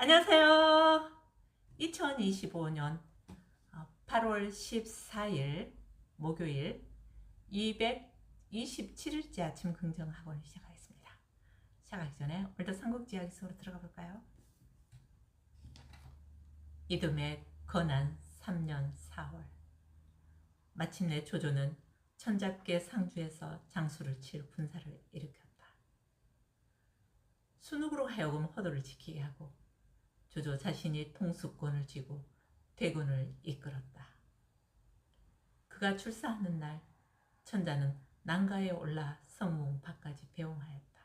안녕하세요. 2025년 8월 14일 목요일 227일째 아침 긍정 학원을 시작하겠습니다. 시작하기 전에 오늘도 삼국지하기 속으로 들어가 볼까요? 이듬해 건한 3년 4월 마침내 조조는 천잡계 상주에서 장수를 칠 군사를 일으켰다. 순욱으로 하여금 허도를 지키게 하고 조조 자신이 통수권을 쥐고 대군을 이끌었다. 그가 출사하는 날 천자는 난가에 올라 성문 밖까지 배웅하였다.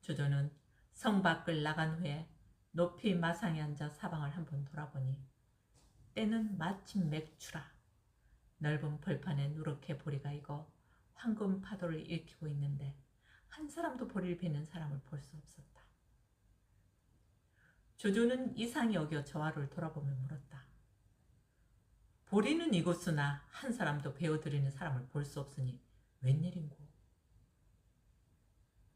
조조는 성 밖을 나간 후에 높이 마상에 앉아 사방을 한번 돌아보니 때는 마침 맥추라 넓은 벌판에 누렇게 보리가 익어 황금 파도를 일으키고 있는데 한 사람도 보리를 베는 사람을 볼 수 없었다. 조조는 이상히 여겨 저하를 돌아보며 물었다. 보리는 이곳으나 한 사람도 베어드리는 사람을 볼 수 없으니 웬일인고?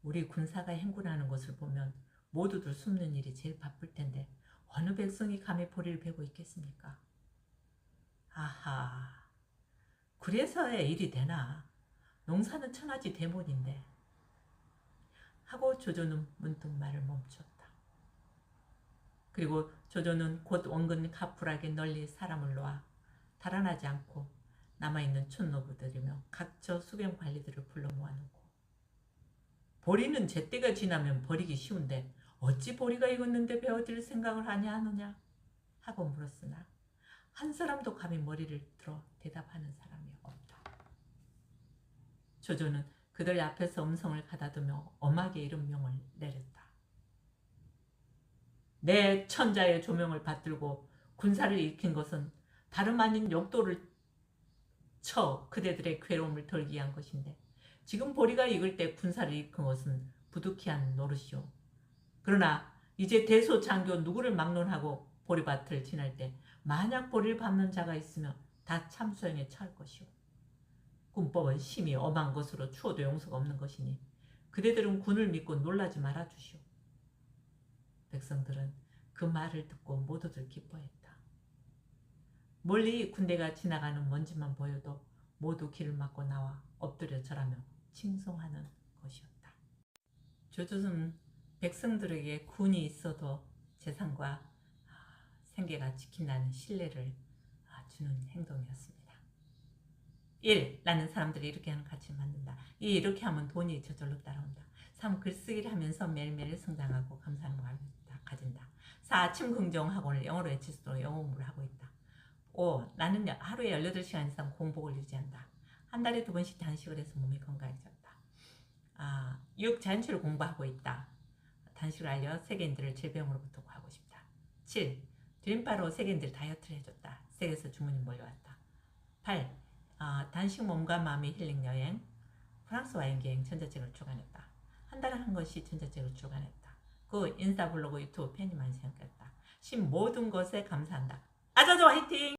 우리 군사가 행군하는 것을 보면 모두들 숨는 일이 제일 바쁠 텐데 어느 백성이 감히 보리를 베고 있겠습니까? 아하, 그래서야 일이 되나? 농사는 천하지 대문인데 하고 조조는 문득 말을 멈췄다. 그리고 조조는 곧 원근 가풀하게 널리 사람을 놓아 달아나지 않고 남아있는 촌노부들이며 각처 수병 관리들을 불러 모아놓고 보리는 제때가 지나면 버리기 쉬운데 어찌 보리가 익었는데 베어드릴 생각을 하냐 하느냐 하고 물었으나 한 사람도 감히 머리를 들어 대답하는 사람이 없다. 조조는 그들 앞에서 음성을 가다두며 엄하게 이런 명을 내렸다. 내 천자의 조명을 받들고 군사를 일으킨 것은 다름 아닌 욕도를 쳐 그대들의 괴로움을 덜기 위한 것인데 지금 보리가 익을 때 군사를 일으킨 것은 부득이한 노릇이오. 그러나 이제 대소장교 누구를 막론하고 보리밭을 지날 때 만약 보리를 밟는 자가 있으면 다 참수형에 처할 것이오. 군법은 심히 엄한 것으로 추어도 용서가 없는 것이니 그대들은 군을 믿고 놀라지 말아 주시오. 백성들은 그 말을 듣고 모두들 기뻐했다. 멀리 군대가 지나가는 먼지만 보여도 모두 길을 막고 나와 엎드려 절하며 칭송하는 것이었다. 조조는 백성들에게 군이 있어도 재산과 생계가 지킨다는 신뢰를 주는 행동이었습니다. 1. 라는 사람들이 이렇게 하는 가치를 만든다. 2. 이렇게 하면 돈이 저절로 따라온다. 3. 글쓰기를 하면서 매일매일 성장하고 감사하는 마음을 가진다. 4. 아침 긍정 학원을 영어로 있도록 영어 공부를 하고 있다. 5. 나는 하루에 18시간 이상 공복을 유지한다. 한 달에 두 번씩 단식을 해서 몸이 건강해졌다. 아, 6. 자연치를 공부하고 있다. 단식을 알려 세계인들을 질병으로부터 구하고 싶다. 7. 드림바로 세계인들 다이어트를 해줬다. 세계에서 주문이 몰려왔다. 8. 아, 단식 몸과 마음의 힐링 여행, 프랑스 와인 여행 전자책을 출간했다. 한 달에 한 권씩 전자책을 출간했다. 9. 인스타 블로그 유튜브 팬이 많이 생겼다. 10. 모든 것에 감사한다. 아자조 화이팅!